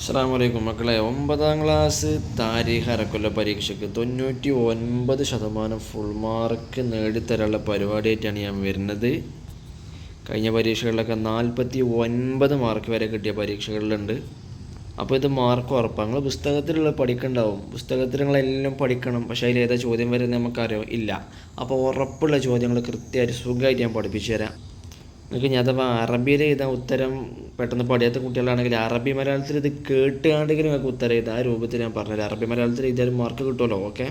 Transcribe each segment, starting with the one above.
അസ്സാം വലൈക്കും മക്കളെ. ഒമ്പതാം ക്ലാസ് താരീഖ് അരക്കൊല്ല പരീക്ഷയ്ക്ക് തൊണ്ണൂറ്റി ഒൻപത് ശതമാനം ഫുൾ മാർക്ക് നേടിത്തരാനുള്ള പരിപാടിയായിട്ടാണ് ഞാൻ വരുന്നത്. കഴിഞ്ഞ പരീക്ഷകളിലൊക്കെ നാൽപ്പത്തി ഒൻപത് മാർക്ക് വരെ കിട്ടിയ പരീക്ഷകളിലുണ്ട്. അപ്പോൾ ഇത് മാർക്ക് ഉറപ്പാണ്. നിങ്ങൾ പുസ്തകത്തിലുള്ള പഠിക്കണ്ടാവും. പുസ്തകത്തിൽ നിങ്ങളെല്ലാം പഠിക്കണം. പക്ഷേ അതിൽ ഏതാ ചോദ്യം വരുന്നത് നമുക്കറിയോ. ഇല്ല. അപ്പോൾ ഉറപ്പുള്ള ചോദ്യങ്ങൾ കൃത്യമായിട്ട് സുഖമായിട്ട് ഞാൻ പഠിപ്പിച്ചു തരാം നിങ്ങൾക്ക് ഞാൻ അഥവാ അറബിയിൽ എഴുതാൻ ഉത്തരം പെട്ടെന്ന് പഠിയാത്ത കുട്ടികളാണെങ്കിൽ അറബി മലയാളത്തിൽ ഇത് കേട്ടുകാണ്ടെങ്കിലും നിങ്ങൾക്ക് ഉത്തരം എഴുതാം. ആ രൂപത്തിൽ ഞാൻ പറഞ്ഞത് അറബി മലയാളത്തിൽ എഴുതിയാലും മാർക്ക് കിട്ടുമല്ലോ ഓക്കെ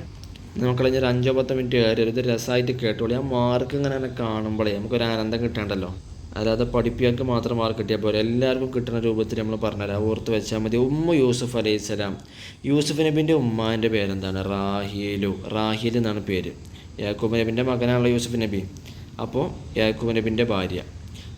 നമുക്കുള്ള ഒരു അഞ്ചോ പത്തോ മിനിറ്റ് കയറി ഇത് രസമായിട്ട് കേട്ടോളൂ. ആ മാർക്ക് ഇങ്ങനെ കാണുമ്പോഴേ നമുക്കൊരു ആനന്ദം കിട്ടണ്ടല്ലോ. അല്ലാതെ പഠിപ്പിക്കാൻ മാത്രം മാർക്ക് കിട്ടിയാൽ പോലെ എല്ലാവർക്കും കിട്ടുന്ന രൂപത്തിൽ നമ്മൾ പറഞ്ഞുതരാം. ഓർത്ത് വെച്ചാൽ മതി. ഉമ്മ യൂസുഫ് അലൈഹി സ്വലാം. യൂസുഫ് നബിന്റെ ഉമ്മാന്റെ പേരെന്താണ്? റാഹിലു. റാഹിൽ എന്നാണ് പേര്. യാക്കൂബ് നബിന്റെ മകനാണല്ലോ യൂസുഫ് നബി. അപ്പോൾ യാക്കൂബ് നബിന്റെ ഭാര്യ.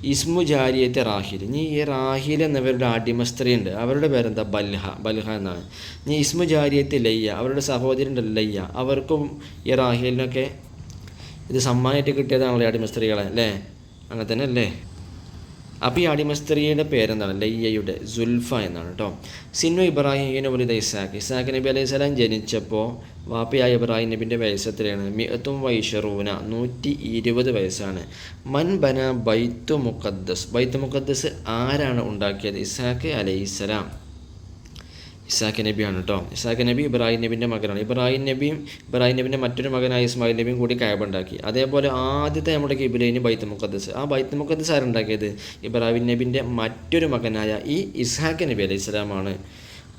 ഇസ്മു ജാരിയത്തെ റാഹിൽ നീ ഈ റാഹിൽ എന്നവരുടെ അടിമ സ്ത്രീ ഉണ്ട് അവരുടെ പേരെന്താ? ബൽഹ. ബൽഹ എന്നാണ്. നീ ഇസ്മു ജാരിയത്തെ ലയ്യ അവരുടെ സഹോദരി ഉണ്ട് ലയ്യ. അവർക്കും ഈ റാഹിലിനൊക്കെ ഇത് സമ്മാനമായിട്ട് കിട്ടിയതാണല്ലോ അടിമ സ്ത്രീകളെ അല്ലേ? അങ്ങനെ തന്നെ അല്ലേ അപ്പോൾ ഈ അടിമ സ്ത്രീയുടെ പേരെന്താണ്? ലയ്യയുടെ സുൽഫ എന്നാണ് കേട്ടോ സിന്നു ഇബ്രാഹിം വലിത ഇസാഖ്. ഇസാഖ് നബി അലൈഹി സ്വലാം ജനിച്ചപ്പോൾ വാപ്പയായ ഇബ്രാഹിം നബിന്റെ വയസ്സ് എത്രയാണ് മിയത്തും വൈഷറൂന നൂറ്റി ഇരുപത് വയസ്സാണ്. മൻ ബന ബൈത്തു മുഖദ്ദസ് ബൈത്തു മുഖദ്ദസ് ആരാണ് ഉണ്ടാക്കിയത്? ഇസാഖ് അലൈഹിസ്സലാം ഇസാഖ് നബിയാണ് കേട്ടോ ഇസാഖ് നബി ഇബ്രാഹിം നബിന്റെ മകനാണ്. ഇബ്രാഹിം നബിയും ഇബ്രാഹിം നബിന്റെ മറ്റൊരു മകനായ ഇസ്മായിൽ നബിയും കൂടി കയബുണ്ടാക്കി അതേപോലെ ആദ്യത്തെ നമ്മുടെ കിബിലൈന് ബൈത്ത് മുഖദ്ദസ്. ആ ബൈത്ത് മുഖദ്ദസ് ആരുണ്ടാക്കിയത് ഇബ്രാഹിം നബിന്റെ മറ്റൊരു മകനായ ഈ ഇസ്ഹാഖ് നബി അലൈഹി ഇസ്ലാമാണ്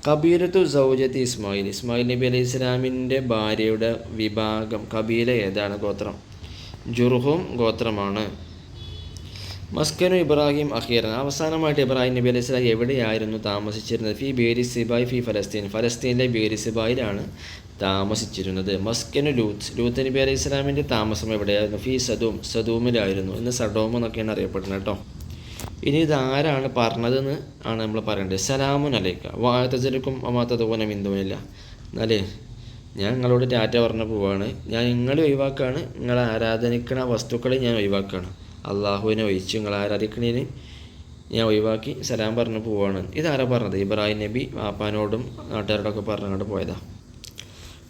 കബീലത്തു സൗജത്ത് ഇസ്മായിൽ. ഇസ്മായിൽ നബി അലൈഹി ഇസ്ലാമിന്റെ ഭാര്യയുടെ വിഭാഗം കബീല ഏതാണ്? ഗോത്രം. ജുർഹും ഗോത്രമാണ്. മസ്കനു ഇബ്രാഹിം അഖീറൻ അവസാനമായിട്ട് ഇബ്രാഹിം നബി അലൈഹി സ്വലാം എവിടെയായിരുന്നു താമസിച്ചിരുന്നത്? ഫി ബേരി സിബായ് ഫി ഫലസ്തീൻ. ഫലസ്തീനിലെ ബേരി സിബായിലാണ് താമസിച്ചിരുന്നത്. മസ്കനു ലൂത്ത് ലൂത്ത് നബി അലൈഹി സ്വലാമിന്റെ താമസം എവിടെയായിരുന്നു? ഫി സദൂം സദൂമിലായിരുന്നു. ഇന്ന് സഡോം എന്നൊക്കെയാണ് അറിയപ്പെടുന്നത് കേട്ടോ. ഇനി ഇതാരാണ് പറഞ്ഞതെന്ന് ആണ് നമ്മൾ പറയേണ്ടത്. സലാമുൻ അലൈക്ക. വാഴത്തജലിക്കും അമാത്തതുപോലെ മിന്തുമില്ല എന്നാലേ ഞാൻ നിങ്ങളോട് ടാറ്റ പറഞ്ഞ പോവാണ്. ഞാൻ നിങ്ങൾ ഒഴിവാക്കുകയാണ് നിങ്ങളെ ആരാധനിക്കുന്ന വസ്തുക്കളെ ഞാൻ ഒഴിവാക്കാണ്. അള്ളാഹുവിനെ ഒഴിച്ച് നിങ്ങൾ ആരാധിക്കണേന് ഞാൻ ഒഴിവാക്കി സലാം പറഞ്ഞു പോവാണ്. ഇതാരാ പറഞ്ഞത്? ഇബ്രാഹിം നബി വാപ്പാനോടും നാട്ടുകാരോടൊക്കെ പറഞ്ഞുകൊണ്ട് പോയതാ.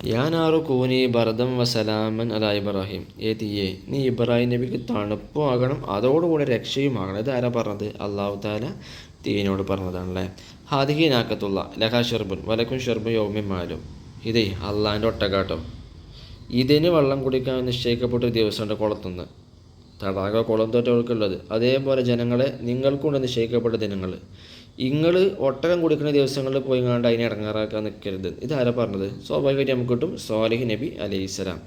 യാനാറു കൂനി ഭരതം വസലാമൻ അല ഇബ്രാഹിം. ഏ തീയേ നീ ഇബ്രാഹിം നബിക്ക് തണുപ്പും ആകണം അതോടുകൂടെ രക്ഷയും ആകണം ഇതാരാ പറഞ്ഞത്? അള്ളാഹു താല തീനോട് പറഞ്ഞതാണല്ലേ. ഹാദിഹി നാക്കത്തുള്ള ലഹ ഷെർബുൻ വലക്കും ഷെർബു യോമിമാലും ഇതേ അള്ളാഹിന്റെ ഒട്ടകാട്ടം. ഇതിന് വെള്ളം കുടിക്കാൻ നിശ്ചയിക്കപ്പെട്ട ഒരു ദിവസമുണ്ട് കുളത്തുനിന്ന് തടാക കുളം തൊറ്റവർക്കുള്ളത് അതേപോലെ ജനങ്ങളെ നിങ്ങൾക്കുണ്ട് നിശ്ചയിക്കപ്പെട്ട ദിനങ്ങൾ. നിങ്ങൾ ഒട്ടകം കുടിക്കുന്ന ദിവസങ്ങളിൽ പോയി കണ്ട് അതിനെ ഇറങ്ങാറാക്കാൻ നിൽക്കരുത് ഇതാരാ പറഞ്ഞത്? സ്വാഭാവികമായിട്ട് നമുക്ക് കിട്ടും സ്വാലിഹ് നബി അലൈഹി സ്വലാം.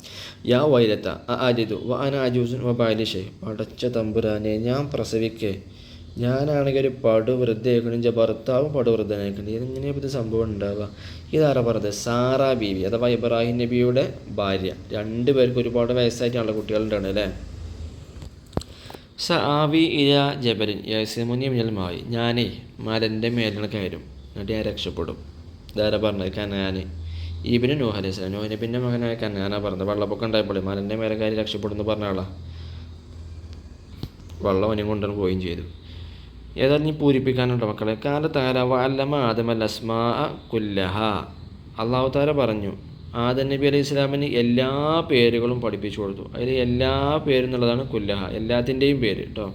യാ വൈലത്ത ആജിതു വ അന അജൂസുൻ വ ബാലിഷെ പടച്ച തമ്പുരാനെ ഞാൻ പ്രസവിക്കേ. ഞാനാണെങ്കിൽ ഒരു പടു വൃദ്ധയാക്കണം എന്റെ ഭർത്താവും പടു വൃദ്ധനായിക്കണം ഇതെങ്ങനെയാണ് ഇത് സംഭവം ഉണ്ടാവുക? ഇതാരാ പറഞ്ഞത്? സാറ ബീവി അഥവാ ഇബ്രാഹിം നബിയുടെ ഭാര്യ. രണ്ടുപേർക്ക് ഒരുപാട് വയസ്സായിട്ടുള്ള കുട്ടികളുണ്ടാണ് അല്ലേ? സ ആവി ഇല ജബലിൻ യസിമുനി മിനൽമായി ഞാനേ മലന്റെ മേലുള്ള കയറും എന്നിട്ട് ഞാൻ രക്ഷപ്പെടും. ഇതാരാ പറഞ്ഞത്? കനാന്. ഈബിന് നൂഹ് അലൈഹി സ്വലാം. നൂഹിനെ പിന്നെ മകനായ കനാനാ പറഞ്ഞത്. വെള്ളപ്പൊക്കം ഉണ്ടായപ്പോൾ മലന്റെ മേലെ കയറി രക്ഷപ്പെടുന്നു പറഞ്ഞ ആളാ. വെള്ളം അവനും കൊണ്ടുവന്ന് പോവുകയും ചെയ്തു. ഏതായാലും നീ പൂരിപ്പിക്കാനുണ്ടോ മക്കളെ? കാലത്താര വല്ലമ ആദമൽ അസ്മാ കുല്ലഹ. അള്ളാഹു താര പറഞ്ഞു ആദം നബി അലൈഹി സ്വലാമിന് എല്ലാ പേരുകളും പഠിപ്പിച്ചു കൊടുത്തു. അതിൽ എല്ലാ പേരും എന്നുള്ളതാണ് കുല്ലഹ. എല്ലാത്തിന്റെയും പേര് കേട്ടോ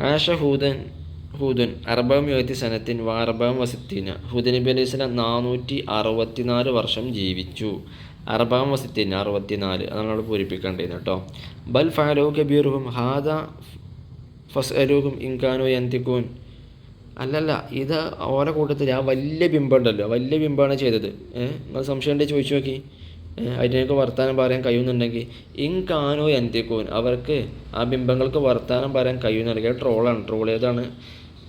ആഷ ഹൂദൻ ഹൂദൻ അറബം യുവത്തി സനത്തിൻ വാറബം വസിത്തീന ഹൂദൻ നബി അലൈഹി സ്വലാം നാനൂറ്റി അറുപത്തിനാല് വർഷം ജീവിച്ചു. അറബാം വസിത്തീൻ അറുപത്തിനാല്. അതാണ് അവിടെ പൂരിപ്പിക്കേണ്ടത് കേട്ടോ ബൽ ഫാലോ കബീറുഹും ഹാദ ഫസ് അലൂഹും ഇൻകാനോ യന്തിക്കൂൻ അല്ലല്ല ഇത് ഓരോ കൂട്ടത്തിൽ ആ വലിയ ബിംബുണ്ടല്ലോ വലിയ ബിംബമാണ് ചെയ്തത്. ഏഹ് നിങ്ങൾ സംശയം ഉണ്ടെങ്കിൽ ചോദിച്ചു നോക്കി. അതിനൊക്കെ വർത്തമാനം പറയാൻ കഴിയുന്നുണ്ടെങ്കിൽ ഇങ്കാനോ എന്തിക്കോൻ അവർക്ക് ആ ബിംബങ്ങൾക്ക് വർത്താനം പറയാൻ കഴിയുന്നുണ്ടെങ്കിൽ ട്രോളാണ്. ട്രോൾ ഏതാണ്?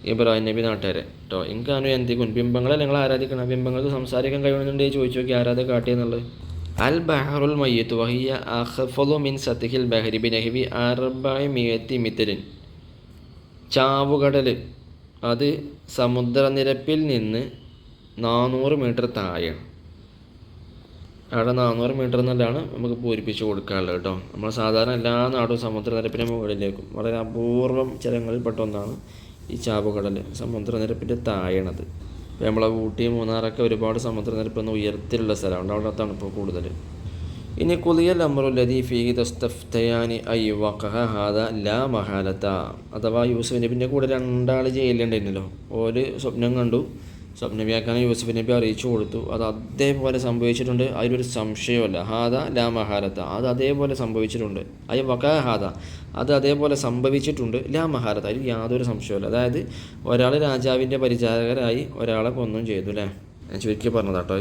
ഇബ്രാഹിം നബി നാട്ടുകാരെ. കേട്ടോ ഇങ്കാനോ എന്തിക്കോൻ ബിംബങ്ങളെ നിങ്ങൾ ആരാധിക്കണം? ബിംബങ്ങൾക്ക് സംസാരിക്കാൻ കഴിയുന്നുണ്ടെങ്കിൽ ചോദിച്ചു നോക്കി ആരാധക കാട്ടിയെന്നുള്ളത് അൽ ബഹറുൽ മയ്യത്ത് വഹിയ അഹ്ഫലു മിൻ സത്തിഹിൽ ബഹരി ബിനഹിബി അർബായി മിയത്തി മിത്തരിൻ ചാവുകടൽ അത് സമുദ്രനിരപ്പിൽ നിന്ന് നാനൂറ് മീറ്റർ താഴെയാണ്. അവിടെ നാനൂറ് മീറ്റർ എന്നുള്ളതാണ് നമുക്ക് പൂരിപ്പിച്ച് കൊടുക്കാനുള്ളത് കേട്ടോ. നമ്മൾ സാധാരണ എല്ലാ നാടും സമുദ്രനിരപ്പിന്റെ മുകളിലേക്കും വളരെ അപൂർവം ചിലങ്ങളിൽപ്പെട്ട ഒന്നാണ് ഈ ചാവുകടൽ സമുദ്രനിരപ്പിന്റെ താഴെയാണത്. ഇപ്പോൾ നമ്മളെ ഊട്ടി മൂന്നാറൊക്കെ ഒരുപാട് സമുദ്രനിരപ്പ് ഉയരത്തിലുള്ള സ്ഥലമാണ്. അവിടെ തണുപ്പ് കൂടുതൽ ഇനി കുലിയൽ അമറുല്ലതി ഫീഹി തസ്തഫ്തയാനി ഐ വഖഹ ഹാദ ലാ മഹാലത്ത. അഥവാ യൂസഫ് നബിന്റെ കൂടെ രണ്ടാൾ ജയിലുണ്ടായിരുന്നല്ലോ ഒരു സ്വപ്നം കണ്ടു. സ്വപ്ന വ്യാഖ്യാനം യൂസുഫ് നബി അറിയിച്ചു കൊടുത്തു. അത് അതേപോലെ സംഭവിച്ചിട്ടുണ്ട്. അതിലൊരു സംശയമല്ല ഹാദ ലാ മഹാലത്ത. അത് അതേപോലെ സംഭവിച്ചിട്ടുണ്ട്. ഐ വഖഹ ഹാദ. അത് അതേപോലെ സംഭവിച്ചിട്ടുണ്ട്. ലാ മഹാലത്ത. അതിൽ യാതൊരു സംശയമല്ല അതായത് ഒരാൾ രാജാവിന്റെ പരിചാരകരായി ഒരാളെ കൊന്നും ചെയ്തു അല്ലേ ഞാൻ ചുരുക്കി പറഞ്ഞതാട്ടോ.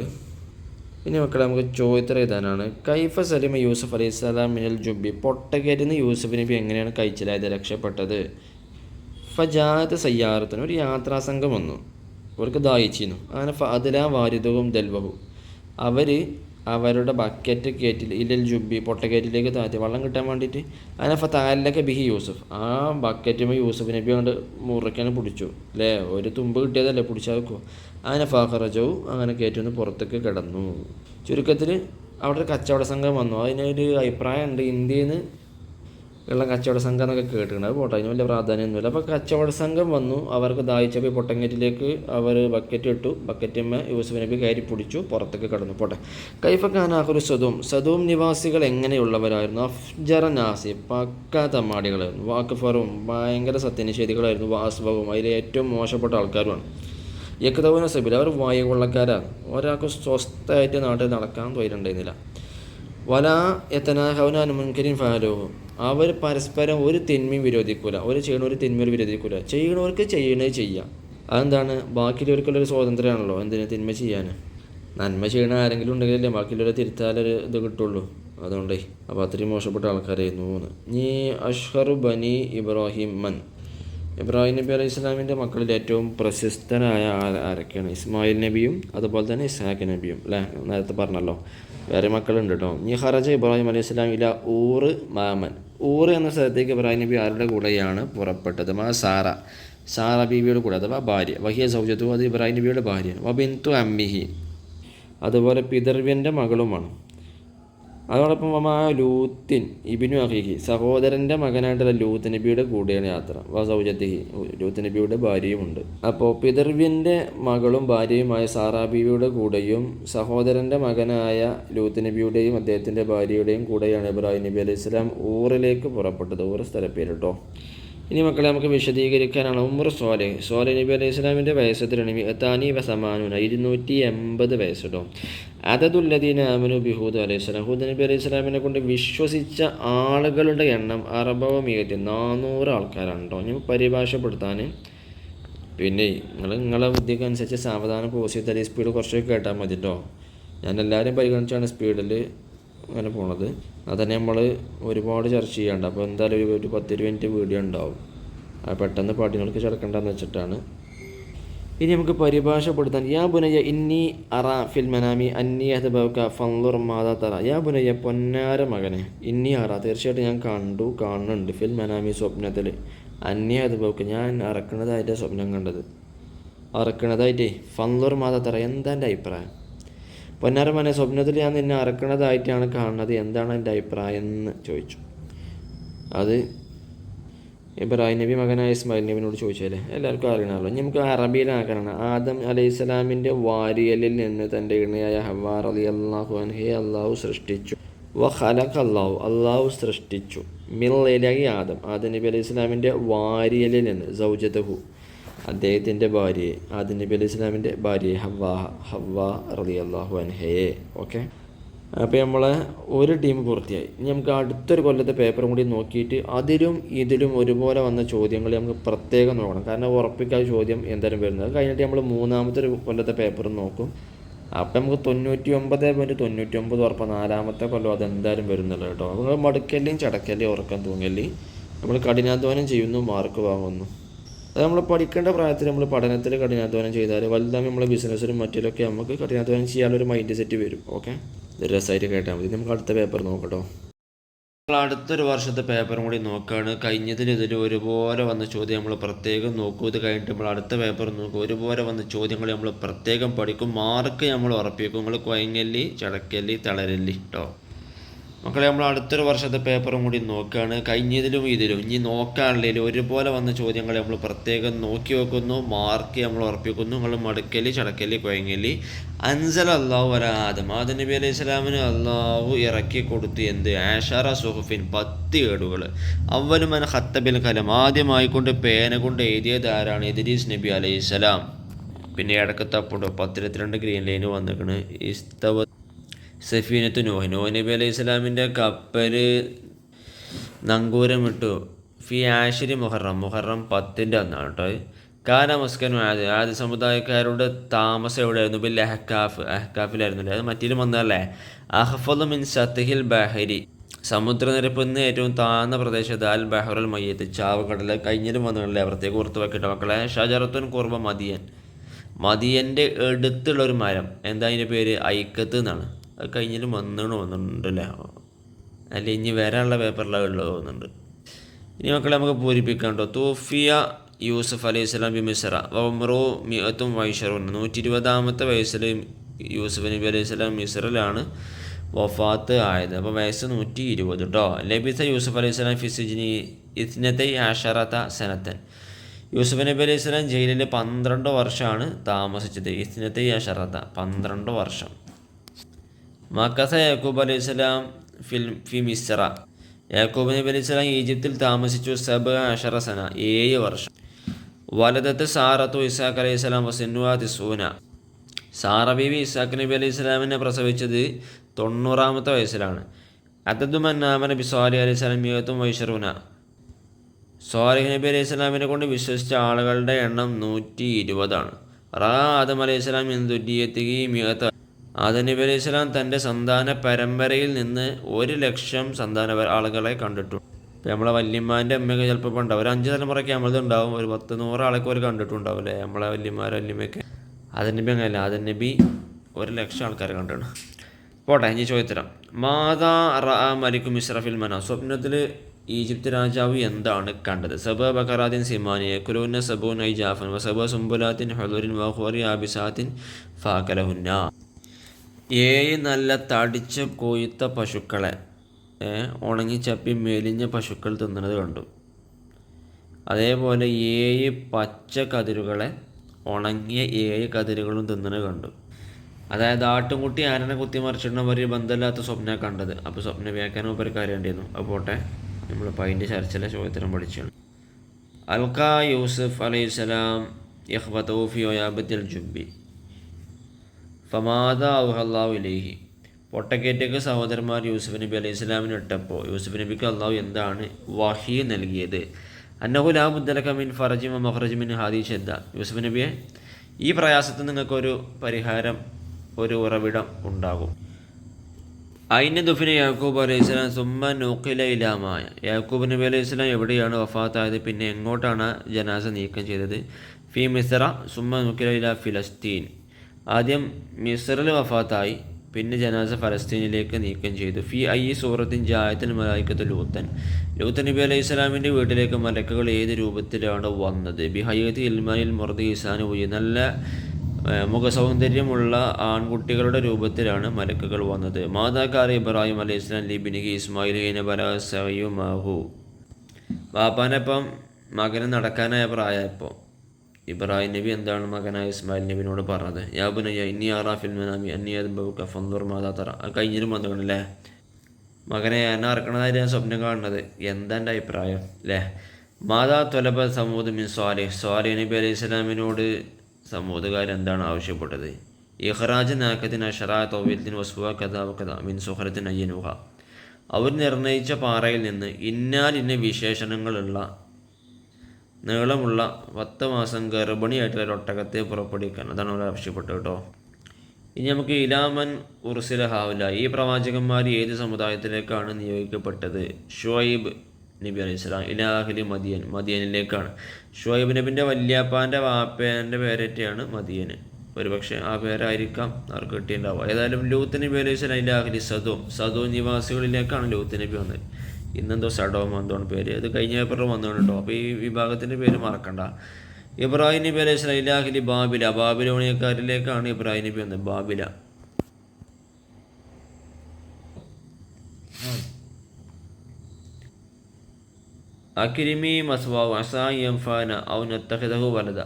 ഇനി മക്കളെ നമുക്ക് ചോദ്യത്തിൽ എഴുതാനാണ്. കൈഫ സലിമ യൂസഫ് അലൈഹി സ്വലാം മിനൽ ജുബി പൊട്ടക്കേറ്റിൽ നിന്ന് യൂസഫ് നബി എങ്ങനെയാണ് കഴിച്ചിലായത് രക്ഷപ്പെട്ടത്. ഫജാത്ത് സയ്യാറത്തിന് ഒരു യാത്രാ സംഘം വന്നു. അവർക്ക് ദാഹിച്ചിരുന്നു. അങ്ങനെ ഫ അതിലാ വാരിതവും ദൽവഹു അവർ അവരുടെ ബക്കറ്റ് കയറ്റിൽ ഇല്ലൽ ജുബി പൊട്ടക്കേറ്റിലേക്ക് താഴ്ത്തി. വെള്ളം കിട്ടാൻ വേണ്ടിയിട്ട് അതിനപ്പോൾ താലിലൊക്കെ ബിഹി യൂസഫ്. ആ ബക്കറ്റുമ്പോൾ യൂസഫ് നബി കൊണ്ട് മുറിക്കാനും പിടിച്ചു. അല്ലേ ഒരു തുമ്പ് കിട്ടിയതല്ലേ പിടിച്ചാൽ വെക്കുമോ അങ്ങനെ ഫാഖറജവും അങ്ങനെ കയറ്റുന്ന പുറത്തേക്ക് കിടന്നു. ചുരുക്കത്തിൽ അവിടെ ഒരു കച്ചവട സംഘം വന്നു. അതിനൊരു അഭിപ്രായം ഉണ്ട്. ഇന്ത്യയിൽ നിന്ന് ഉള്ള കച്ചവട സംഘം എന്നൊക്കെ കേട്ടിട്ടുണ്ട്. അത് പോട്ടെ അതിന് വലിയ പ്രാധാന്യമൊന്നുമില്ല. അപ്പോൾ കച്ചവട സംഘം വന്നു. അവർക്ക് ദാഹിച്ചപ്പോൾ പൊട്ടങ്കറ്റിലേക്ക് അവർ ബക്കറ്റ് ഇട്ടു. ബക്കറ്റിമ്മ യൂസുഫ് നബി കയറി പിടിച്ചു. പുറത്തേക്ക് കടന്നു. പോട്ടെ. കൈഫക്കാനാഹുരു സദൂം. സദൂം നിവാസികൾ എങ്ങനെയുള്ളവരായിരുന്നു? അഫ്ജറ നാസി പക്ക തമ്മാടികളായിരുന്നു. വാക്കഫറും ഭയങ്കര സത്യനിഷേധികളായിരുന്നു. വാസ്ബവും അതിലെ ഏറ്റവും മോശപ്പെട്ട ആൾക്കാരുമാണ്. യക്തവന സബിൽ. അവർ വായുകൊള്ളക്കാരാണ്. ഒരാൾക്ക് സ്വസ്ഥമായിട്ട് നാട്ടിൽ നടക്കാൻ തൊഴിലുണ്ടായിരുന്നില്ല. വല എത്തനാഹവനാൻ മുൻകരിൻ ഫാലോഹു അവർ പരസ്പരം ഒരു തിന്മയും വിരോധിക്കൂല. ഒരു ചെയ്യണ ഒരു തിന്മയും വിരോധിക്കൂല. ചെയ്യണവർക്ക് ചെയ്യണേ ചെയ്യാം. അതെന്താണ്? ബാക്കിയുള്ളവർക്കുള്ളൊരു സ്വാതന്ത്ര്യമാണല്ലോ. എന്തിനു തിന്മ ചെയ്യാൻ നന്മ ചെയ്യണ ആരെങ്കിലും ഉണ്ടെങ്കിലല്ലേ ബാക്കിയുള്ളവരെ തിരുത്താലൊരു ഇത് കിട്ടുള്ളൂ. അതുകൊണ്ടേ അപ്പോൾ അത്രയും മോശപ്പെട്ട ആൾക്കാരായിരുന്നു എന്ന് നീ അഷ്ഹറു ബനി ഇബ്രാഹിം മൻ. ഇബ്രാഹിം നബി അലൈഹി ഇസ്ലാമിന്റെ മക്കളിൽ ഏറ്റവും പ്രശസ്തനായ ആരൊക്കെയാണ്? ഇസ്മായിൽ നബിയും അതുപോലെ തന്നെ ഇസ്ഹാഖ് നബിയും. അല്ലേ? നേരത്തെ പറഞ്ഞല്ലോ. വേറെ മക്കളുണ്ട് കേട്ടോ ഈ ഹറജ ഇബ്രാഹിം അലൈഹി സ്വലാം ഇല ഊറ് മാമൻ. ഊറ് എന്ന സ്ഥലത്തേക്ക് ഇബ്രാഹിം നബി ആരുടെ കൂടെയാണ് പുറപ്പെട്ടത്? മാ സാറ. സാറ ബീവിയുടെ കൂടെ അഥവാ ഭാര്യ. വഹിയ സൗജത്തു അത് ഇബ്രാഹിം നബിയുടെ ഭാര്യ വബിന്തു അമ്മിഹി. അതുപോലെ പിതർവ്യന്റെ മകളുമാണ്. അതോടൊപ്പം വമാ ലൂത്തിൻ ഇബിനു അഹീഹി സഹോദരന്റെ മകനായിട്ടുള്ള ലൂത്ത് നബിയുടെ കൂടെയാണ് യാത്ര. വസൗജത്തിഹി സൗജത്തിഹി ലൂത്ത് നബിയുടെ ഭാര്യയുമുണ്ട്. അപ്പോൾ പിതർവ്യന്റെ മകളും ഭാര്യയുമായ സാറാ ബീവിയുടെ കൂടെയും സഹോദരന്റെ മകനായ ലൂത്ത് നബിയുടെയും അദ്ദേഹത്തിന്റെ ഭാര്യയുടെയും കൂടെയാണ് ഇബ്രാഹിം നബി അലൈഹി സ്വലാം ഊറിലേക്ക് പുറപ്പെട്ടത്. ഊറ് സ്ഥലപ്പേര് കേട്ടോ ഇനി മക്കളെ നമുക്ക് വിശദീകരിക്കാനാണ് ഉമർ സോലെ. സോലെ നബി അലൈഹി സ്വലാമിന്റെ വയസ്സ് താനി എത്താനി വസമാനുന ഇരുന്നൂറ്റി എൺപത് വയസ്സ് കേട്ടോ അതതുല്ലദീന അമനു ബിഹൂദ് അലൈഹി സ്വലാം. ഹൂദ് നബി അലൈഹി സ്വലാമിനെ കൊണ്ട് വിശ്വസിച്ച ആളുകളുടെ എണ്ണം അറബവ മികറ്റി നാനൂറ് ആൾക്കാരാണ് കേട്ടോ ഞാൻ പരിഭാഷപ്പെടുത്താൻ പിന്നെ നിങ്ങൾ നിങ്ങളെ ബുദ്ധിക്ക് അനുസരിച്ച് സാവധാനം പോസ് ചെയ്താൽ സ്പീഡ് കുറച്ചൊക്കെ കേട്ടാൽ മതി കേട്ടോ ഞാൻ എല്ലാവരും പരിഗണിച്ചാണ് സ്പീഡിൽ അങ്ങനെ പോണത്. അതന്നെ നമ്മൾ ഒരുപാട് ചർച്ച ചെയ്യാണ്ട്. അപ്പോൾ എന്തായാലും ഒരു പത്തിരുപത് മിനിറ്റ് വീഡിയോ ഉണ്ടാവും. അത് പെട്ടെന്ന് പാട്ടികൾക്ക് ചേർക്കേണ്ടതെന്ന് വെച്ചിട്ടാണ്. ഇനി നമുക്ക് പരിഭാഷപ്പെടുത്താൻ. യാ ബുനയ്യ ഇന്നി അറ ഫിൽ മനാമി അന്നി അഹ്ബക ഫൻലുർ മാതാ തറ. യാ ബുനയ്യ പൊന്നാര മകനെ. ഇന്നി അറ. തീർച്ചയായിട്ടും ഞാൻ കണ്ടു കാണുന്നുണ്ട് ഫിൽ മനാമി സ്വപ്നത്തിൽ അന്നി അഹ്ബക ഞാൻ അറക്കണതായിട്ട് സ്വപ്നം കണ്ടത്. അറക്കണതായിട്ടേ ഫൻലുർ മാതാ തറ. എന്താ എന്റെ അഭിപ്രായം? പൊന്നാര മനെ സ്വപ്നത്തിൽ ഞാൻ നിന്നെ അറക്കണതായിട്ടാണ് കാണുന്നത്. എന്താണ് എന്റെ അഭിപ്രായം എന്ന് ചോദിച്ചു. അത് ഇബ്രാഹിം നബി മകനായ ഇസ്മായിൽ നബിനോട് ചോദിച്ചല്ലേ എല്ലാവർക്കും അറിയണമല്ലോ. നമുക്ക് അറബിയിലാക്കണം. ആദം അലൈഹി സ്വലാമിന്റെ വാരിയലിൽ നിന്ന് തന്റെ ഇണയായ ഹവാർ അലി അള്ളാഹു അൻഹെ അള്ളാഹു സൃഷ്ടിച്ചു. വ ഹലഖ് അള്ളാഹു അള്ളാഹു സൃഷ്ടിച്ചു മില്ലയിലായി ആദം. ആദം നബി അലൈഹി സ്വലാമിന്റെ വാരിയലിൽ നിന്ന് സൗജതഹു. അദ്ദേഹത്തിന്റെ ഭാര്യയെ ആദി നബി അലൈഹി ഇസ്ലാമിന്റെ ഭാര്യയെ ഹവ്വാ ഹവ്വ റലി അള്ളാഹു അൻഹയെ. ഓക്കെ അപ്പോൾ നമ്മൾ ഒരു ടീം പൂർത്തിയായി. ഇനി നമുക്ക് അടുത്തൊരു കൊല്ലത്തെ പേപ്പറും കൂടി നോക്കിയിട്ട് അതിലും ഇതിലും ഒരുപോലെ വന്ന ചോദ്യങ്ങൾ നമുക്ക് പ്രത്യേകം നോക്കണം. കാരണം ഉറപ്പിക്കാത്ത ചോദ്യം എന്തായാലും വരുന്നത്. കഴിഞ്ഞിട്ട് നമ്മൾ മൂന്നാമത്തെ ഒരു കൊല്ലത്തെ പേപ്പറും നോക്കും. അപ്പം നമുക്ക് തൊണ്ണൂറ്റി ഒമ്പത് പോയിന്റ് തൊണ്ണൂറ്റി ഒമ്പത് ഉറപ്പ് നാലാമത്തെ കൊല്ലം അതെന്തായാലും വരുന്നുള്ളൂ കേട്ടോ. നമ്മൾ മടുക്കല്ലേയും ചടക്കല്ലേയും ഉറക്കം തൂങ്ങല്ലേ നമ്മൾ കഠിനാധ്വാനം ചെയ്യുന്നു മാർക്ക് വാങ്ങുന്നു. അത് നമ്മൾ പഠിക്കേണ്ട പ്രായത്തിൽ നമ്മൾ പഠനത്തിൽ കഠിനാധ്വാനം ചെയ്താൽ വലുതാകുമ്പോൾ നമ്മൾ ബിസിനസ്സിലും മറ്റിലൊക്കെ നമുക്ക് കഠിനാധ്വാനം ചെയ്യാനുള്ള ഒരു മൈൻഡ് സെറ്റ് വരും ഓക്കെ രസമായിട്ട് കേട്ടാൽ മതി നമുക്ക് അടുത്ത പേപ്പർ നോക്കട്ടോ. നമ്മൾ അടുത്തൊരു വർഷത്തെ പേപ്പറും കൂടി നോക്കുകയാണ് കഴിഞ്ഞതിൽ ഇതിൽ ഒരുപോലെ വന്ന ചോദ്യം നമ്മൾ പ്രത്യേകം നോക്കും. ഇത് കഴിഞ്ഞിട്ട് നമ്മൾ അടുത്ത പേപ്പർ നോക്കും. ഒരുപോലെ വന്ന ചോദ്യങ്ങൾ നമ്മൾ പ്രത്യേകം പഠിക്കും. മാർക്ക് നമ്മൾ ഉറപ്പിക്കും. നിങ്ങൾ കൊയങ്ങല്ലി ചടക്കല്ലി തളരല്ലി കേട്ടോ മക്കളെ നമ്മൾ അടുത്തൊരു വർഷത്തെ പേപ്പറും കൂടി നോക്കുകയാണ് കഴിഞ്ഞതിലും ഇതിലും. ഇനി നോക്കാനുള്ളതിലും ഒരുപോലെ വന്ന ചോദ്യങ്ങൾ നമ്മൾ പ്രത്യേകം നോക്കി വെക്കുന്നു. മാർക്ക് നമ്മൾ ഉറപ്പിക്കുന്നു. നിങ്ങൾ മടുക്കലി ചടക്കലി കൊയങ്ങലി. അൻസൽ അള്ളാഹു വര ആദം. ആദം നബി അലൈഹി സ്വലാമിന് അള്ളാഹു ഇറക്കി കൊടുത്തു എന്ത്? ആഷാറ സുഹുഫിൻ പത്ത് ഏടുകൾ. അവലുമൻ ഹത്തബിൽ കലം. ആദ്യമായിക്കൊണ്ട് പേന കൊണ്ട് എഴുതിയത് ആരാണ്? ഇദ്രീസ് നബി അലൈഹി സ്വലാം. പിന്നെ ഇടയ്ക്ക് തപ്പുണ്ടോ പത്തിരുപത്തിരണ്ട് ഗ്രീൻ ലൈന് വന്നിരിക്കുന്നത് ഇസ്തവ സഫീനത്ത് നോഹ്. നോഹ് നബി അലൈഹി സ്വലാമിന്റെ കപ്പൽ നങ്കൂരമിട്ടു. ഫി ആഷിരി മുഹറം. മുഹറം പത്തിന്റെ അന്നാണ് കേട്ടോ കാന മുസ്കനു ആദ്യ ആദ്യ സമുദായക്കാരുടെ താമസം എവിടെയായിരുന്നു? ബിൽ അഹ്കാഫ് അഹ്കാഫിലായിരുന്നു അത് മറ്റേലും വന്നതല്ലേ? അഹഫുൽ മിൻ സത്തഹിൽ ബഹരി. സമുദ്രനിരപ്പിൽ നിന്ന് ഏറ്റവും താഴ്ന്ന പ്രദേശത്ത് അൽ ബഹറുൽ മയ്യത്ത്. ചാവക്കടൽ കഴിഞ്ഞിലും വന്നതല്ലേ പ്രത്യേകം ഓർത്ത് വെക്കട്ടെ മക്കളെ. ഷജറത്തുൻ കുർബ മദിയൻ. മദിയന്റെ അടുത്തുള്ള ഒരു മരം. എന്താ അതിന്റെ പേര്? ഐക്കത്ത് എന്നാണ്. അത് വന്നണു വന്നിട്ടുണ്ട് അല്ലേ അല്ല ഇനി വരാനുള്ള പേപ്പറിലാണ് ഉള്ളത് ഇനി മക്കളെ നമുക്ക് പൂരിപ്പിക്കാം കേട്ടോ തൂഫിയ യൂസഫ് അലൈഹി സ്വലാം ബി മിസ്ര വമറോ മിയത്തും വൈഷറും നൂറ്റി ഇരുപതാമത്തെ വയസ്സിൽ യൂസഫ് നബി അലൈഹി സ്വലാം മിസറിലാണ് വഫാത്ത് ആയത്. അപ്പോൾ വയസ്സ് നൂറ്റി ഇരുപത് കേട്ടോ ലബിസ യൂസഫ് അലൈഹി സ്വലാം ഫിസിജിനി ഇസ്നത്തെ ആഷറത്ത സനത്തൻ. യൂസഫ് നബി അലൈഹി സ്വലാം ജയിലിൽ പന്ത്രണ്ട് വർഷമാണ് താമസിച്ചത്. ഇസ്നത്തെ ആഷറത്ത പന്ത്രണ്ട് വർഷം. മക്കസ യാക്കൂബ് അലൈഹി സ്വലാം ഫിൽ ഫി മിസ്ര യാക്കൂബ് നബി അലൈഹി സ്വലാം ഈജിപ്തിൽ താമസിച്ചു സബ് അഷറസന ഏഴ് വർഷം. വലതത്ത് സാറത്തു ഇസാഖ് അലൈഹി സ്വലാം വസിന്നുവ തിസൂന. സാറ ബീവി ഇസാഖ് നബി അലൈഹി സ്വലാമിനെ പ്രസവിച്ചത് തൊണ്ണൂറാമത്തെ വയസ്സിലാണ്. അതദ്മന്നാമന ബി സ്വാലി അലൈഹി സ്വലാം മിയത്തും വൈഷറൂന സ്വാലിഹ് നബി അലൈഹി സ്വലാമിനെ കൊണ്ട് വിശ്വസിച്ച ആളുകളുടെ എണ്ണം നൂറ്റി ഇരുപതാണ്. റാ ആദം അലൈഹി സ്വലാം എന്തുല്യത്തിക്ക് മിയത്ത് ആദം നബി അലൈഹി തന്റെ സന്താന പരമ്പരയിൽ നിന്ന് ഒരു ലക്ഷം സന്താന ആളുകളെ കണ്ടിട്ടുണ്ട്. ഇപ്പം നമ്മളെ വല്യമ്മാന്റെ അമ്മയൊക്കെ ചിലപ്പോൾ ഇപ്പോൾ ഉണ്ടാവും ഒരു അഞ്ച് തലമുറയ്ക്ക് നമ്മളത് ഉണ്ടാവും. ഒരു പത്ത് നൂറ് ആളൊക്കെ ഒരു കണ്ടിട്ടുണ്ടാവും അല്ലേ നമ്മളെ വല്യമാരും വല്യമ്മയൊക്കെ. ആദനബി അങ്ങനെയല്ല. ആദൻ നബി ഒരു ലക്ഷം ആൾക്കാരെ കണ്ടാണ് പോട്ടെ ഇനി ചോദിത്തരാം മാതാ റ മലിക്കും ഇസ്രഫിൽ മന. സ്വപ്നത്തിൽ ഈജിപ്ത് രാജാവ് എന്താണ് കണ്ടത്? സബ ബക്കറാദിൻ സിമാനിയെ കുലൂന്ന സബൂൻ ഐ ജാഫൻ വസബ സുംബുലാത്തിൻ ഹലൂരിൻ വഹുറി ആബിസാത്തിൻ ഫാക്കലഹുന്ന ഏഴ് നല്ല തടിച്ച കൊയ്ത്ത പശുക്കളെ ഉണങ്ങിച്ചപ്പി ഉണങ്ങി ചപ്പി മെലിഞ്ഞ പശുക്കൾ തിന്നുന്നത് കണ്ടു. അതേപോലെ ഏഴ് പച്ച കതിരുകളെ ഉണങ്ങിയ ഏഴ് കതിരുകളും തിന്നുന്നത് കണ്ടു. അതായത് ആട്ടുംകുട്ടി ആനനെ കുത്തി മറിച്ചിടുന്ന ഒരു ബന്ധമില്ലാത്ത സ്വപ്ന കണ്ടത്. അപ്പോൾ സ്വപ്ന വ്യാഖ്യാനം ഒരു കാര്യം ഉണ്ടായിരുന്നു അപ്പോൾ പോട്ടെ നമ്മൾ പൈന്റെ ചർച്ചയിലെ ചോദ്യത്തിനും പഠിച്ചാണ്. അൽക്ക യൂസഫ് അലൈഹിസ്സലാം യാബത്തിൽ ജുബി ഫമാദ ഔഹല്ലാഹു ഇലേഹി. പൊട്ടക്കേറ്റക്ക് സഹോദരന്മാർ യൂസുഫ് നബി അലൈഹി സ്വലാമിന് ഇട്ടപ്പോൾ യൂസുഫ് നബിക്ക് അള്ളാഹു എന്താണ് വഹി നൽകിയത്? അന്നഹു ലാ മുദ്ദലക മിൻ ഫറജിം മഹറജ് മിൻ ഹാദി ഷെദ്ദ യൂസുഫ് നബിയെ ഈ പ്രയാസത്തിൽ നിങ്ങൾക്കൊരു പരിഹാരം ഒരു ഉറവിടം ഉണ്ടാകും. അയിന് ദുഫിന് യാക്കൂബ് അലൈഹി സ്വലാം സുമ്മ നൂക്കില ഇലാമായ യാക്കൂബ് നബി അലൈഹി സ്വലാം എവിടെയാണ് വഫാത്തായത്? പിന്നെ എങ്ങോട്ടാണ് ജനാസ നീക്കം ചെയ്തത്? ഫി മിസ്ര സുമ്മ നൂക്കില ഇല ഫിലസ്തീൻ. ആദ്യം മിസറിൽ വഫാത്തായി പിന്നെ ജനാസ ഫലസ്തീനിലേക്ക് നീക്കം ചെയ്തു. ഫി ഐ സൂറത്തിൻ ജായത്തിൽ മലായിക്കത്ത് ലൂത്തൻ. ലൂത്തൻ നബി അലൈഹി സ്വലാമിന്റെ വീട്ടിലേക്ക് മലക്കുകൾ ഏത് രൂപത്തിലാണ് വന്നത്? ബിഹയ്യത്ത് ഇൽമാനിൽ മുറദി ഇസാൻ ഉയ്യ. നല്ല മുഖസൗന്ദര്യമുള്ള ആൺകുട്ടികളുടെ രൂപത്തിലാണ് മലക്കുകൾ വന്നത്. മാതാക്കാർ ഇബ്രാഹിം അലൈഹി സ്വലാം ലിബിനിക്ക് ഇസ്മായിൽ ബലാസയുമാഹു ബാപ്പാനപ്പം മകന് നടക്കാനായ പ്രായപ്പോൾ ഇബ്രാഹിം നബി എന്താണ് മകനായ ഇസ്മായിൽ നബിനോട് പറഞ്ഞത്? യാബുനയ്യ ഇന്നി ആറാഫിൽ മനാമി അന്നിയത് ബൗക്ക ഫന്ദുർ മാതാ തറ. അത് കഴിഞ്ഞിലും വന്നിക്കണല്ലേ മകനെ എന്നെ അറക്കണതായിട്ട് ഞാൻ സ്വപ്നം കാണുന്നത്. എന്താ എന്റെ അഭിപ്രായം? അല്ലേ മാതാ തൊലബ സമൂദ് മിൻ സ്വാലി സ്വാലി നബി അലൈഹി സ്വലാമിനോട് സമൂഹകാർ എന്താണ് ആവശ്യപ്പെട്ടത്? ഇഹ്റാജ് നാക്കത്തിന് അഷറാ തൗവീലത്തിന് വസുവ കഥ കഥ മിൻ സുഹറത്തിന് അയ്യനുഹ. അവർ നിർണയിച്ച പാറയിൽ നിന്ന് ഇന്നാലിന്ന വിശേഷണങ്ങളുള്ള നീളമുള്ള പത്ത് മാസം ഗർഭിണിയായിട്ടുള്ള ഒരു ഒട്ടകത്തെ പുറപ്പെടുവിക്കാൻ. അതാണ് അവർ ആവശ്യപ്പെട്ടത് കേട്ടോ. ഇനി നമുക്ക് ഇലാമൻ ഉർസില ഹാവില. ഈ പ്രവാചകന്മാർ ഏത് സമുദായത്തിലേക്കാണ് നിയോഗിക്കപ്പെട്ടത്? ഷുവൈബ് നബി അലൈഹി സ്വലാം ഇലാഹലി മദിയൻ. മദിയനിലേക്കാണ്. ഷുവൈബ് നബിന്റെ വല്യാപ്പാന്റെ വാപ്പേന്റെ പേരേറ്റയാണ് മദിയന്. ഒരുപക്ഷെ ആ പേരായിരിക്കാം അവർക്ക് കിട്ടിയിട്ടുണ്ടാവുക. ഏതായാലും ലൂത്ത് നബി അലൈഹി സ്വലാം ഇലാഹലി സദു. സദു നിവാസികളിലേക്കാണ് ലൂത്ത് നബി വന്നത്. ഇന്നെന്തോ സഡോം എന്തോണ് പേര്. അത് കഴിഞ്ഞ പേപ്പറിൽ വന്നതാണ് കേട്ടോ. അപ്പോൾ ഈ വിഭാഗത്തിന്റെ പേര് മറക്കണ്ട. ഇബ്രാഹിം നബി അലൈഹി സ്വലം ഇലാഹിലി ബാബില. ബാബിലോണിയക്കാരിലേക്കാണ് ഇബ്രാഹിം നബി വന്നത്. ബാബില. അക്കിരിമി മസ്വാവ് അസായിം ഫാന വലത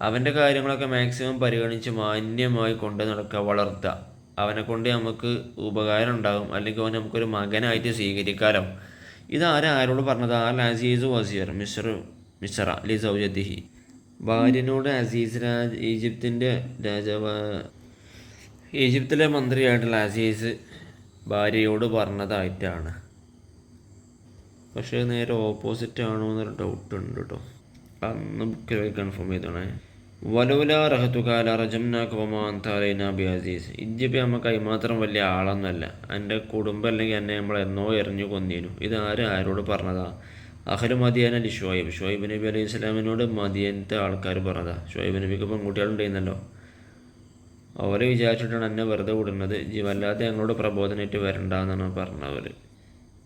അവന്റെ കാര്യങ്ങളൊക്കെ മാക്സിമം പരിഗണിച്ച് മാന്യമായി കൊണ്ടു നടക്കുക വളർത്തുക. അവനെ കൊണ്ട് നമുക്ക് ഉപകാരം ഉണ്ടാകും. അല്ലെങ്കിൽ അവൻ നമുക്കൊരു മകനായിട്ട് സ്വീകരിക്കാലോ. ഇതാരാ? ആരോട് പറഞ്ഞത്? ആ അസീസ് വസീർ മിസ്ർ മിസ്ര ലി സൗജദ്ദിഹി. ഭാര്യനോട് അസീസ് രാജ് ഈജിപ്തിന്റെ രാജവ ഈജിപ്തിലെ മന്ത്രിയായിട്ടുള്ള അസീസ് ഭാര്യയോട് പറഞ്ഞതായിട്ടാണ്. പക്ഷേ നേരെ ഓപ്പോസിറ്റ് ആണോ എന്നൊരു ഡൗട്ട് ഉണ്ട് കേട്ടോ അന്ന് ബുക്കിൽ കൺഫേം ചെയ്തോണേ. വലൂല റഹത്തുകാല റജംനാക്കുമാൻ ബി അസീസ്. ഇജ്ജിപ്പം വലിയ ആളൊന്നുമല്ല എന്റെ കുടുംബം അല്ലെങ്കിൽ എന്നെ നമ്മൾ എന്നോ എറിഞ്ഞു കൊന്നീനു. ഇത് ആര് ആരോട് പറഞ്ഞതാ. അഹൽ മദിയാൻ അലി ഷോയിബ് ഷോയിബ് നബി അലൈഹി സ്വലാമിനോട് മദിയനത്തെ ആൾക്കാർ പറഞ്ഞതാ. ഷോയിബ് നബിക്ക് പെൺകുട്ടികളുണ്ടായിരുന്നല്ലോ അവരെ വിചാരിച്ചിട്ടാണ് എന്നെ വെറുതെ വിടുന്നത്. ജീവല്ലാതെ ഞങ്ങളോട് പ്രബോധനമായിട്ട് വരണ്ടെന്നാണ് പറഞ്ഞവർ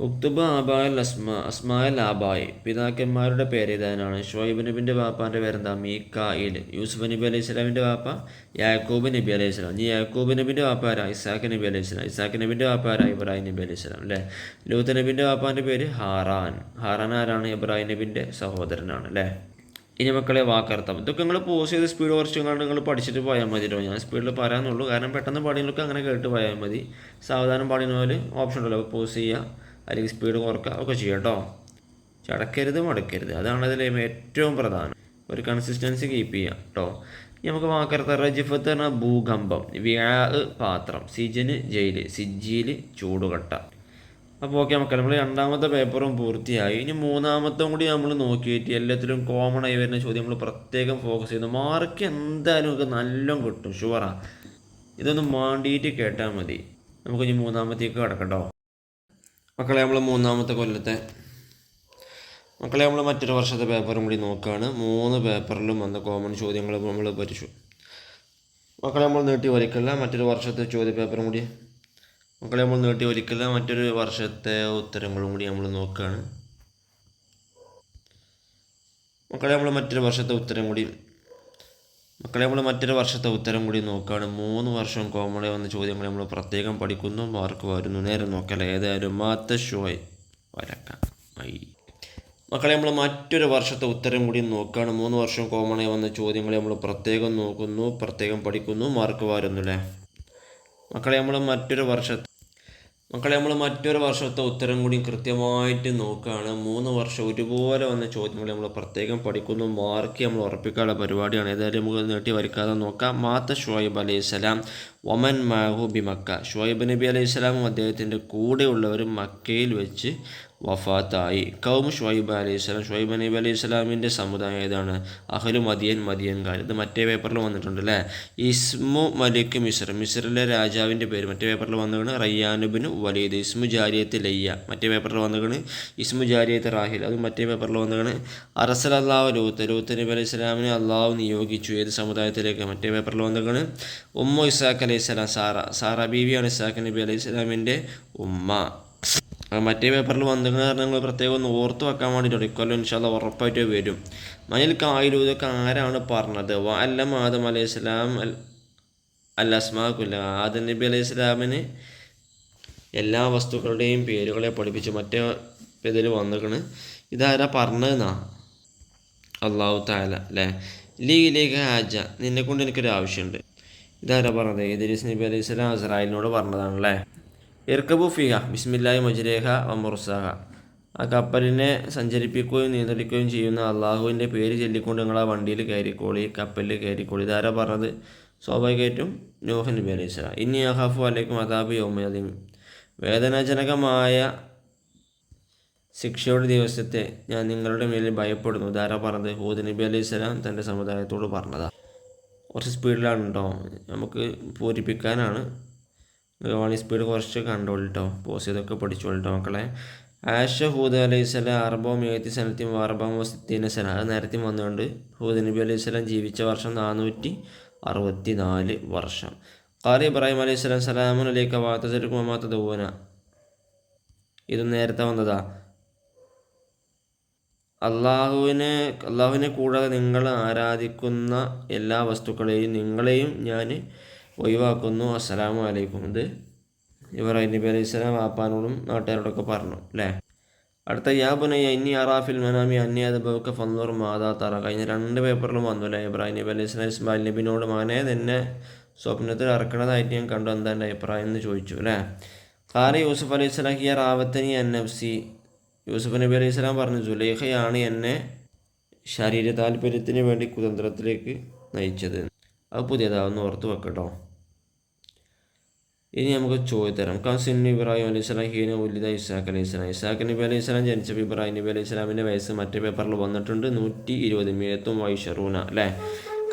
ഉക്തുബ ആബായൽ അസ്മ അസ്മായൽ ആബായ്. പിതാക്കന്മാരുടെ പേര് ഇതാനാണ് ഷോയിബ് നബിന്റെ വാപ്പാന്റെ പേരെന്താ മീക്കായിൽ യൂസുഫ് നബി അലൈഹി സ്വലാമിന്റെ വാപ്പ യാക്കൂബ് നബി അലൈഹി സ്വലാം. ഈ യാക്കൂബ് നബിന്റെ വാപ്പാര ഇസാഖ് നബി അലൈഹി സ്വലാം. ഇസാഖ് നബിന്റെ വാപ്പാര ഇബ്രാഹിം നബി അലൈഹി സ്വലാം അല്ലേ? ലൂത്ത് നബിന്റെ വാപ്പാന്റെ പേര് ഹാറാൻ. ഹാറാൻ ആരാണ്? ഇബ്രാഹിം നബിന്റെ സഹോദരനാണ് അല്ലേ? ഇനി മക്കളെ വാക്കർത്ഥം. ഇതൊക്കെ നിങ്ങൾ പോസ് ചെയ്ത് സ്പീഡ് കുറച്ചും കണ്ട് നിങ്ങൾ പഠിച്ചിട്ട് പോയാൽ മതി കേട്ടോ ഞാൻ സ്പീഡിൽ പറയാമെന്നുള്ളൂ കാരണം പെട്ടെന്ന് പാടിയവർക്ക് അങ്ങനെ കേട്ട് പോയാൽ മതി. സാവധാനം പാടിയ പോലെ ഓപ്ഷൻ ഉണ്ടല്ലോ പോസ് ചെയ്യുക അല്ലെങ്കിൽ സ്പീഡ് കുറക്കുക ഒക്കെ ചെയ്യാം കേട്ടോ. ചടക്കരുത് മടക്കരുത്. അതാണ് അതിൽ ഏറ്റവും പ്രധാനം. ഒരു കൺസിസ്റ്റൻസി കീപ്പ് ചെയ്യുക കേട്ടോ. നമുക്ക് വാക്കർത്ത റജിഫത്ത് എന്ന ഭൂകമ്പം വ്യാ പാത്രം സിജന് ജയിൽ സിജിയിൽ ചൂടുകട്ട. അപ്പോൾ ഓക്കെ നമുക്ക് നമ്മൾ രണ്ടാമത്തെ പേപ്പറും പൂർത്തിയായി. ഇനി മൂന്നാമത്തെ കൂടി നമ്മൾ നോക്കിയിട്ട് എല്ലാത്തിലും കോമൺ ആയി വരുന്ന ചോദ്യം നമ്മൾ പ്രത്യേകം ഫോക്കസ് ചെയ്യുന്നു. മാർക്ക് എന്തായാലും നമുക്ക് നല്ലോണം കിട്ടും ഷുവറാണ് ഇതൊന്ന് മാണ്ടിയിട്ട് കേട്ടാൽ മതി. നമുക്ക് ഇനി മൂന്നാമത്തേക്ക് കിടക്കട്ടോ മക്കളെ നമ്മൾ മൂന്നാമത്തെ കൊല്ലത്തെ മക്കളെ നമ്മൾ മറ്റൊരു വർഷത്തെ പേപ്പറും കൂടി നോക്കുകയാണ് മൂന്ന് പേപ്പറിലും വന്ന കോമൺ ചോദ്യങ്ങൾ നമ്മൾ പഠിച്ചു മക്കളെ നമ്മൾ നീട്ടി വലിക്കില്ല മറ്റൊരു വർഷത്തെ ചോദ്യ പേപ്പറും കൂടി മക്കളെ നമ്മൾ നീട്ടി വലിക്കില്ല മറ്റൊരു വർഷത്തെ ഉത്തരങ്ങളും കൂടി നമ്മൾ നോക്കുകയാണ് മക്കളെ നമ്മൾ മറ്റൊരു വർഷത്തെ ഉത്തരം കൂടി മക്കളെ നമ്മൾ മറ്റൊരു വർഷത്തെ ഉത്തരം കൂടി നോക്കുകയാണ് മൂന്ന് വർഷം കോമണി വന്ന ചോദ്യങ്ങൾ നമ്മൾ പ്രത്യേകം പഠിക്കുന്നു. മാർക്ക് വരുന്നു. നേരെ നോക്കല ഏതായാലും മാത്ത ഷോയ്. വരക്കാം. മക്കളെ നമ്മൾ മറ്റൊരു വർഷത്തെ ഉത്തരം കൂടി നോക്കുകയാണ് മൂന്ന് വർഷം കോമണായി വന്ന ചോദ്യങ്ങളെ നമ്മൾ പ്രത്യേകം നോക്കുന്നു. പ്രത്യേകം പഠിക്കുന്നു. മാർക്ക് വരുന്നു അല്ലേ മക്കളെ നമ്മൾ മറ്റൊരു വർഷത്തെ മക്കളെ നമ്മൾ മറ്റൊരു വർഷത്തെ ഉത്തരം കൂടി കൃത്യമായിട്ട് നോക്കുകയാണ്. മൂന്ന് വർഷം ഒരുപോലെ വന്ന ചോദ്യങ്ങൾ നമ്മൾ പ്രത്യേകം പഠിക്കുന്നു. മാർക്ക് നമ്മൾ ഉറപ്പിക്കാനുള്ള പരിപാടിയാണ്. ഏതായാലും നമുക്ക് നീട്ടി വരയ്ക്കാതെ നോക്കാം. മാത്ത ഷുഹൈബ് അലൈഹി സ്വലാം ഒമൻ മാഹു ബി മക്ക ഷുഹൈബ് നബി അലൈഹി സ്വലാമും അദ്ദേഹത്തിന്റെ കൂടെയുള്ളവരും മക്കയിൽ വെച്ച് വഫാത്തായി. കൗം ഷുഹൈബ് അലൈഹി സ്വലാം ഷുഹൈബ് നബി അലൈഹി സ്വലാമിന്റെ സമുദായം ഏതാണ്? അഹലു മദിയൻ മദിയൻകാർ ഇത് മറ്റേ പേപ്പറിൽ വന്നിട്ടുണ്ട് അല്ലേ? ഇസ്മു മലിക് മിസ്ർ. മിസ്റിലെ രാജാവിന്റെ പേര് മറ്റേ പേപ്പറിൽ വന്നതാണ് റയ്യാനുബിന് വലീദ്. ഇസ്മു ജാരിയത്ത് ലയ്യ. മറ്റേ പേപ്പറിൽ വന്നതാണ് ഇസ്മു ജാരിയത്ത് റാഹിൽ. അത് മറ്റേ പേപ്പറിൽ വന്നതാണ് അറസൽ അള്ളാഹു ലൂത്ത്. ലൂത്ത് നബി അലൈഹി സ്വലാമിനെ അള്ളാഹു നിയോഗിച്ചു. ഏത് സമുദായത്തിലേക്ക്? മറ്റേ പേപ്പറിൽ വന്നതാണ് ഉമ്മു ഇസാഖ് അലൈഹി സ്വലാം സാറ. സാറ ബീവിയാണ് ഇസാഖ് നബി അലൈഹി സ്വലാമിന്റെ ഉമ്മ. മറ്റേ പേപ്പറിൽ വന്നിരുന്ന കാരണം നിങ്ങൾ പ്രത്യേകം ഒന്ന് ഓർത്ത് വെക്കാൻ വേണ്ടിയിട്ട് ഇക്കൊല്ലം ഇൻഷാല്ല ഉറപ്പായിട്ട് വരും. മനിൽ കായിലു ഇതൊക്കെ ആരാണ് പറഞ്ഞത്? വ അല്ലം ആദം അലൈഹി സ്വലാം അൽ അസ്മാക്കുല്ല ആദം നബി അലൈഹി സ്വലാമിന് എല്ലാ വസ്തുക്കളുടെയും പേരുകളെ പഠിപ്പിച്ച്. മറ്റേ ഇതിൽ വന്നിക്കണ് ഇതാരാ പറഞ്ഞതെന്നാ? അള്ളാഹു താല അല്ലേ? ലീഗിലേക്ക് ഹാജ. നിന്നെ കൊണ്ട് എനിക്കൊരു ആവശ്യമുണ്ട്. ഇതാരാ പറഞ്ഞത്? ഇദ്രീസ് നബി അലൈഹി സ്വലാം അസ്രായിലിനോട് പറഞ്ഞതാണല്ലേ? ഇർക്കബു ഫിഹ ബിസ്മില്ലാഹി മജ്രേഹ വമുർസാഹ ആ കപ്പലിനെ സഞ്ചരിപ്പിക്കുകയും നിയന്ത്രിക്കുകയും ചെയ്യുന്ന അള്ളാഹുവിന്റെ പേര് ചൊല്ലിക്കൊണ്ട് നിങ്ങൾ ആ വണ്ടിയിൽ കയറിക്കോളി കപ്പലിൽ കയറിക്കോളി. ഇതാരാ പറഞ്ഞത്? സ്വാഭാവികമായിട്ടും നോഹൻ നബി അലൈഹി സ്വലാം. ഇനി അഹാഫു അലൈക്കും അതാബ് യോമയദീം വേദനാജനകമായ ശിക്ഷയുടെ ദിവസത്തെ ഞാൻ നിങ്ങളുടെ മേലിൽ ഭയപ്പെടുന്നു. ഇതാരാ പറഞ്ഞത്? ഹൂദ് നബി അലൈഹി സ്വലാം തന്റെ സമുദായത്തോട് പറഞ്ഞതാണ് കുറച്ച് സ്പീഡിലാണ് കേട്ടോ നമുക്ക് പൂരിപ്പിക്കാനാണ്. വാണി സ്പീഡ് കുറച്ച് കണ്ടോളിട്ടോ പോസ് ചെയ്തൊക്കെ പഠിച്ചോളിട്ടോ മക്കളെ. ആഷ ഹൂദ് അലൈഹി സ്വലാം അറബോ മേത്തി സനത്തിയും അറബം വസ്തീന സന. അത് നേരത്തെ വന്നുകൊണ്ട് ഹൂദ് നബി അലൈഹി സ്വലാം ജീവിച്ച വർഷം നാനൂറ്റി അറുപത്തി നാല് വർഷം. ഖാലി ഇബ്രാഹിം അലൈഹി സ്വലാം സലാമുൻ അലൈക്ക വാത്തസരിക്കും മാത്ത ദൂന ഇത് നേരത്തെ വന്നതാ. അള്ളാഹുവിനെ അള്ളാഹുവിനെ കൂടാതെ നിങ്ങൾ ആരാധിക്കുന്ന എല്ലാ വസ്തുക്കളെയും നിങ്ങളെയും ഞാൻ ഒഴിവാക്കുന്നു. അസ്സലാമു അലൈക്കും. ഇത് ഇബ്രാഹിം നബി അലൈഹി സ്വലാം ആപ്പാനോടും നാട്ടുകാരോടൊക്കെ പറഞ്ഞു അല്ലേ? അടുത്ത യാ പുനയ്യ ഇന്നി അറാഫിൽ മനാമി അന്യാദ് ബൗക്ക ഫന്നൂർ മാതാ തറ. കഴിഞ്ഞ രണ്ട് പേപ്പറിലും വന്നു അല്ലേ ഇബ്രാഹിം നബി അലൈഹി സ്വലാം ഇസ്മായിൽ നബിനോട് മകനെ തന്നെ സ്വപ്നത്തിൽ ഇറക്കണതായിട്ട് ഞാൻ കണ്ടു. എന്താ എന്റെ അഭിപ്രായം എന്ന് ചോദിച്ചു അല്ലേ? കാല യൂസുഫ് അലൈഹി സ്വലാം ഹിയർ റാവത്തനി എൻ എഫ് സി യൂസുഫ് നബി അലൈഹി സ്വലാം പറഞ്ഞു ജുലൈഖയാണ് എന്നെ ശരീര താല്പര്യത്തിന് വേണ്ടി കുതന്ത്രത്തിലേക്ക് നയിച്ചത്. അത് പുതിയതാവുന്ന ഓർത്ത് വെക്കട്ടോ ഇനി നമുക്ക് ചോദിത്തരാം കസിൻ ഇബ്രാഹിം അലൈഹി സ്വലാം ഹീന ഉല്ലിദ ഇസാഖ് അലൈഹി സ്വലാം. ഇസാഖ് നബി അലൈഹി സ്വലാം ജനിച്ചപ്പോൾ ഇബ്രാഹിം നബി അലൈഹി സ്വലാമിന്റെ വയസ്സ് മറ്റേ പേപ്പറിൽ വന്നിട്ടുണ്ട്. നൂറ്റി ഇരുപത് മീയത്തും വൈഷറൂന അല്ലേ?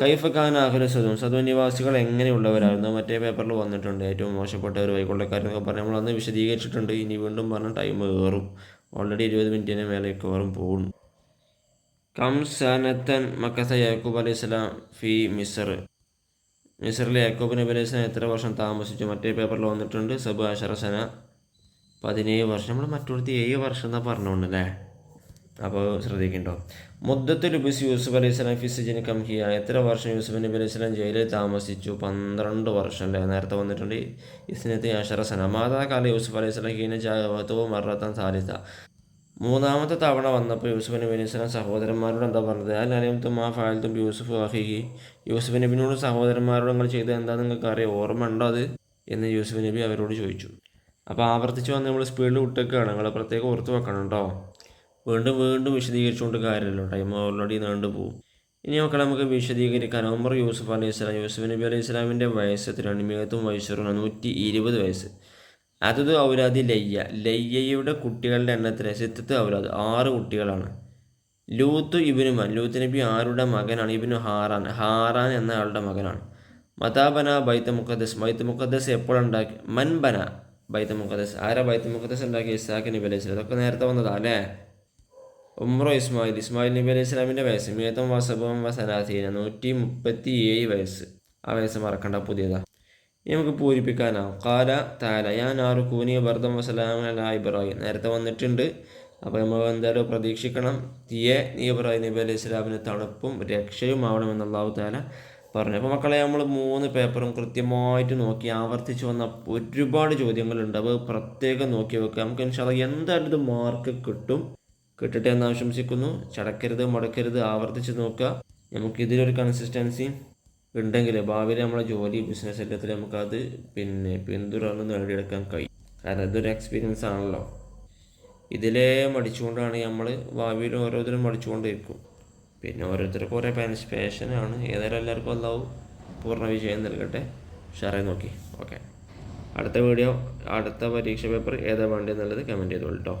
കൈഫ ഖാൻ ആഹുല സദും സദു നിവാസികൾ എങ്ങനെയുള്ളവരായിരുന്നു? മറ്റേ പേപ്പറിൽ വന്നിട്ടുണ്ട്. ഏറ്റവും മോശപ്പെട്ട ഒരു വൈകൊള്ളക്കാരെന്നൊക്കെ പറഞ്ഞ്. നമ്മൾ അന്ന് വിശദീകരിച്ചിട്ടുണ്ട്. ഇനി വീണ്ടും പറഞ്ഞ ടൈം കയറും ഓൾറെഡി ഇരുപത് മിനിറ്റിന് മേലെ കയറും പോകും. കം സനത്തൻ മക്കസ യാക്കൂബ് അലൈഹി സ്വലാം ഫി മിസർ. മിസറിലെ യാക്കോബിന് ബലേസന എത്ര വർഷം താമസിച്ചു? മറ്റേ പേപ്പറിൽ വന്നിട്ടുണ്ട് സബ് അഷറസന പതിനേഴ് വർഷം. നമ്മൾ മറ്റൊരുത്തി ഏഴ് വർഷം എന്നാ പറഞ്ഞോണ്ടല്ലേ? അപ്പോൾ ശ്രദ്ധിക്കണ്ടോ? മുദ്ദത്ത് ലുബിസ് യൂസുഫ് അലൈഹി സ്വലാം ഫിസിജിന് കംഹിയ എത്ര വർഷം യൂസുഫ് നബി ജയിലിൽ താമസിച്ചു? പന്ത്രണ്ട് വർഷം അല്ലേ? നേരത്തെ വന്നിട്ടുണ്ട് ഇസ്നത്തെ അഷറസന മാതാകാല യൂസുഫ് അലൈഹിസ്ലാം ഹീന ജാഗവത്വവും മറത്താൻ സാലിത മൂന്നാമത്തെ തവണ വന്നപ്പോൾ യൂസുഫ് നബി അലൈഹി സഹോദരന്മാരോട് എന്താ പറഞ്ഞത്? അല്ലാലും ആ ഫാലത്തും യൂസുഫ് അഹിഹി യൂസുഫ് നബിനോട് സഹോദരന്മാരോട് നിങ്ങൾ ചെയ്തത് എന്താ നിങ്ങൾക്ക് അറിയാം? ഓർമ്മ ഉണ്ടോ അത്? എന്ന് യൂസുഫ് നബി അവരോട് ചോദിച്ചു. അപ്പോൾ ആവർത്തിച്ച് വന്ന് നമ്മൾ സ്പീഡിൽ വിട്ടേക്കാണ്. നിങ്ങൾ പ്രത്യേകം ഓർത്ത് വെക്കണം കേട്ടോ വീണ്ടും വീണ്ടും വിശദീകരിച്ചുകൊണ്ട് കാര്യമല്ലോ ടൈം ഓൾറെഡി നീണ്ടു പോകും ഇനി മക്കളെ നമുക്ക് വിശദീകരിക്കാൻ ഒമർ യൂസുഫ് അലൈഹി സ്വലാം യൂസുഫ് നബി അലൈഹി സ്വലാമിന്റെ വയസ്സ് തിരുവനന്തപുരത്തും വയസ്സറും നൂറ്റി ഇരുപത് വയസ്സ്. അതത് ഔലാദി ലയ്യ. ലയ്യയുടെ കുട്ടികളുടെ എണ്ണത്തിൽ സിത്തത്ത് ഔലാദ് ആറ് കുട്ടികളാണ്. ലൂത്ത് ഇബിനു മൻ ലൂത്ത് നബി ആരുടെ മകനാണ്? ഇബിനു ഹാറാൻ ഹാറാൻ എന്ന ആളുടെ മകനാണ്. മതാബന ബൈത്ത് മുഖദ്ദസ് ബൈത്ത് മുഖദ്ദസ് എപ്പോഴുണ്ടാക്കി മൻബന ബൈത്ത് മുഖദ്ദസ് ആരാ ബൈത്ത് മുഖദ്ദസ് ഉണ്ടാക്കി ഇസാഖ് നബി അലൈഹി ഇതൊക്കെ നേരത്തെ വന്നതാ അല്ലേ? ഉമ്രോ ഇസ്മായിൽ ഇസ്മായിൽ നബി അലൈഹി സ്വലാമിന്റെ വയസ്സ്. മീത്തം വസബം വസനാസീന നൂറ്റി മുപ്പത്തി ഏഴ് വയസ്സ്. ആ വയസ്സ് മറക്കണ്ട പുതിയതാ. ഇനി നമുക്ക് പൂരിപ്പിക്കാനാവും. കാല താല ഞാൻ ആറു കൂനിയ ബർദം വസലാം അല ഇബ്രാഹിം. നേരത്തെ വന്നിട്ടുണ്ട്. അപ്പോൾ നമ്മൾ എന്തായാലും പ്രതീക്ഷിക്കണം. തീയെ നീ ഇബ്രാഹിം നബി അലൈഹി സ്വലാമിന് തണുപ്പും രക്ഷയും ആവണമെന്ന് അള്ളാഹു താല പറഞ്ഞു. അപ്പോൾ മക്കളെ നമ്മൾ മൂന്ന് പേപ്പറും കൃത്യമായിട്ട് നോക്കി ആവർത്തിച്ച് വന്ന ഒരുപാട് ചോദ്യങ്ങളുണ്ട്. അപ്പോൾ പ്രത്യേകം നോക്കി വെക്കുക. നമുക്ക് ഇൻഷാല്ല എന്തായാലും ഇത് മാർക്ക് കിട്ടും. കിട്ടട്ടെ എന്ന് ആശംസിക്കുന്നു. ചടക്കരുത് മുടക്കരുത് ആവർത്തിച്ച് നോക്കുക. നമുക്ക് ഇതിലൊരു കൺസിസ്റ്റൻസി ഉണ്ടെങ്കിൽ ഭാവിയിൽ നമ്മളെ ജോലി ബിസിനസ് എല്ലാത്തിൽ നമുക്കത് പിന്നെ പിന്തുടർന്ന് നേടിയെടുക്കാൻ കഴിയും. കാരണം ഇതൊരു എക്സ്പീരിയൻസ് ആണല്ലോ. ഇതിലേ മടിച്ചുകൊണ്ടാണ് നമ്മൾ ഭാവിയിൽ ഓരോരുത്തരും മടിച്ചുകൊണ്ടിരിക്കും. പിന്നെ ഓരോരുത്തർക്കും ഓരോ പാഷനാണ് ഏതായാലും എല്ലാവർക്കും അല്ലാവും പൂർണ വിജയം നൽകട്ടെ. ഉഷാറായി നോക്കി. ഓക്കെ അടുത്ത വീഡിയോ അടുത്ത പരീക്ഷ പേപ്പർ ഏതാ വേണ്ടതെന്നുള്ളത് കമന്റ് ചെയ്തോളൂ കേട്ടോ